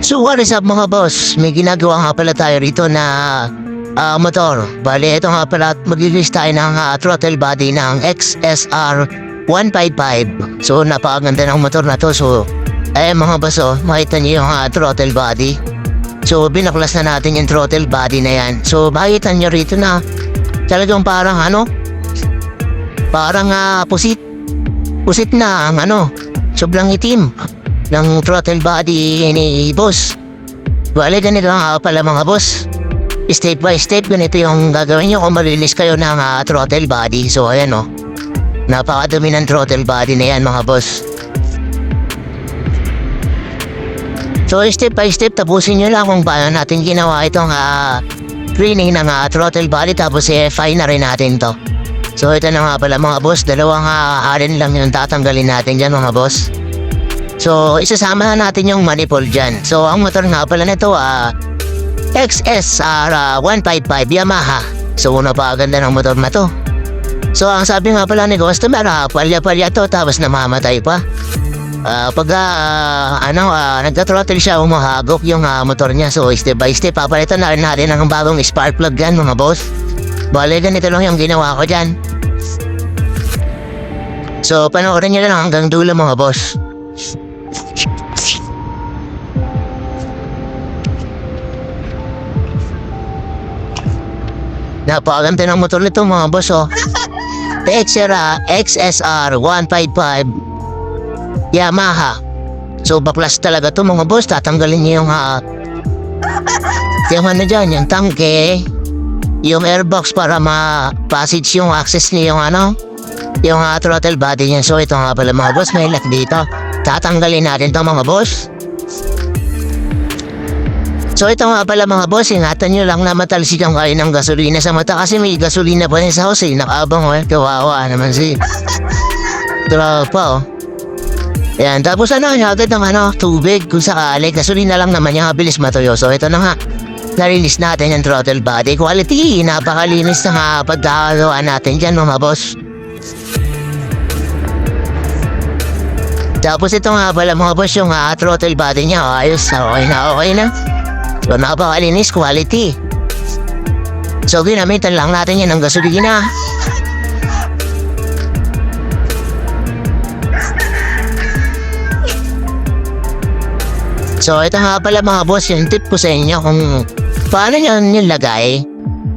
So what is up mga boss? May ginagawa nga pala tayo rito na ah, motor. Bale, ito nga pala mag-release tayo ng ah, throttle body ng XSR 155. So napakaganda ng motor na to. So, eh mga boss oh, makita niyo yung ah, throttle body. So binaklas na natin yung throttle body na yan. So makita niyo rito na talagang parang ano, parang ah, pusit. Pusit na ang ano, sobrang itim ng throttle body ni boss. Bale, ganito nga pala mga boss. Step by step, ganito yung gagawin nyo kung malilis kayo ng ah, throttle body. So, ayan o. Napakadumi ng throttle body na yan mga boss. So, step by step, tapusin nyo lang kung paano natin ginawa itong ah, cleaning ng ah, throttle body tapos eh, fine na rin natin to. So, ito na nga pala mga boss. Dalawang ah, alin lang yung tatanggalin natin dyan mga boss. So, isasama na natin yung manifold dyan. So, ang motor nga pala nito, ah, XSR ah, 155 Yamaha. So, una pa ganda ng motor na to. So, ang sabi nga pala ni customer, ah, palya-palya to, tapos namamatay pa. Ah, pag ah, ano, ah, nagka-throttle siya, umahagok yung ah, motor niya. So, step by step, papalitan na rin natin ang bagong spark plug yan, mga boss. Bale, ganito lang yung ginawa ko dyan. So, panoorin nyo lang hanggang dulo, mga boss. Napakaganda ng motor nito mga boss oh. Texera XSR 155 Yamaha. So baklas talaga to mga boss. Tatanggalin niyo yung uh, yung ano dyan, yung tangke, yung airbox para ma-passage yung access niya yung ano, yung uh, throttle body niya. So ito nga pala mga boss, may lock dito. Tatanggalin natin to mga boss. So ito nga pala mga boss, ingatan nyo lang na matalsik ang kain ng gasolina sa mata kasi may gasolina pa rin sa house eh. Nakabang oh, eh. kawawa naman si. Tropa oh. Ayan, tapos ano, agad ng ano, tubig kung sakali. Gasolina lang naman yung bilis matuyo. So ito na nga, narilis natin yung throttle body quality. Napakalinis na nga pagkakagawa natin dyan mga boss. Tapos ito nga pala mga boss, yung ah, throttle body niya, oh, ayos okay na, okay na. So, napakalinis quality. So, ginamitan lang natin yan ng gasolina. So, ito nga pala mga boss, yung tip ko sa inyo kung paano nyo nilagay.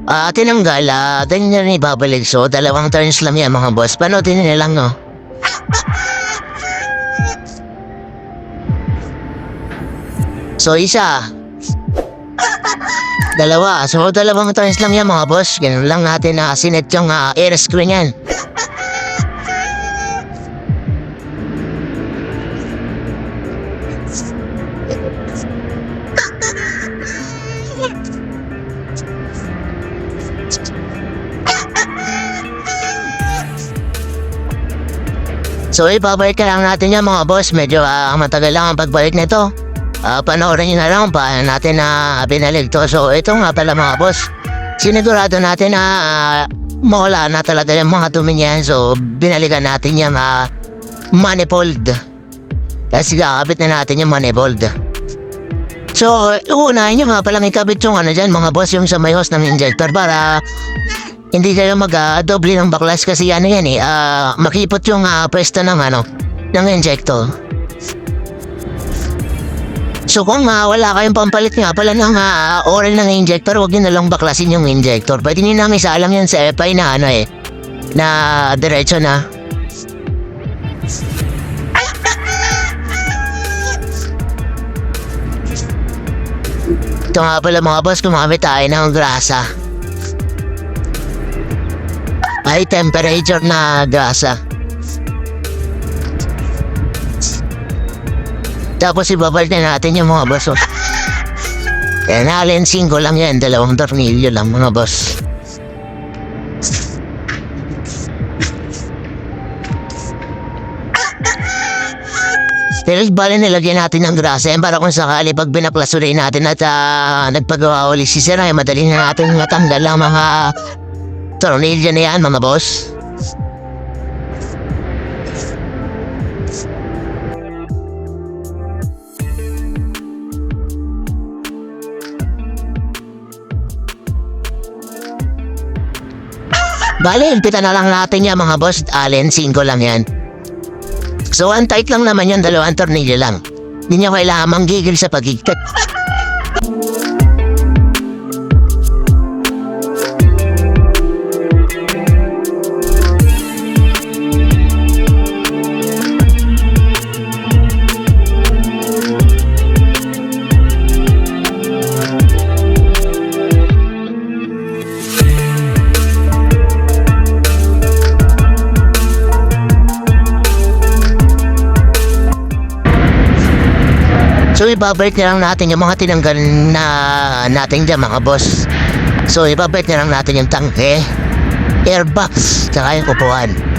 Ah, tinanggal, ah, ganyan nyo ibabalik. So, dalawang turns lang yan mga boss. Panoodin nyo lang, no? So, isa. Dalawa. So, dalawang turns lang yan mga boss. Ganun lang natin na sinet yung ah, air screen yan. So, ibabalik ka lang natin yan mga boss. Medyo ah, matagal lang ang pagbalik nito. Ah, panoorin nyo na lang paano natin na binalig to. So, ito nga pala mga boss. Sinigurado natin na ah, mawala na talaga yung mga dumi niyan. So, binalikan natin yung ah, manifold. Kasi kakabit na natin yung manifold. So, uunahin nyo nga palang ikabit yung ano dyan, mga boss, yung sa may hose ng injector para hindi kayo mag-doble ng baklas kasi ano yan eh, ah, makipot yung ah, pwesto ng ano, ng injector. So kung uh, wala kayong pampalit nga pala ng uh, oil ng injector, huwag nyo na lang baklasin yung injector. Pwede nyo namin sa alam yan sa FI na ano eh, na diretso na. Ito nga pala mga boss, gumamit tayo ng grasa. High temperature na grasa. Tapos ibabalik na natin yung mga boss. Oh. Eh, nalensing ko lang yan. Dalawang tornilyo lang mga boss. Pero bali nilagyan natin ng grasa yan para kung sakali pag binaplasurin natin at uh, nagpagawa ulit si Sir ay madali na natin matanggal ang mga tornilyo na yan mga boss. Bale, impitan na lang natin yan mga boss. Allen, 5 lang yan. So, ang tight lang naman yan, dalawang tornilyo lang. Hindi niya kailangan manggigil sa pagigtat. ibabalik na lang natin yung mga tinanggal na natin dyan mga boss. So ibabalik na lang natin yung tangke, airbox, tsaka yung upuan.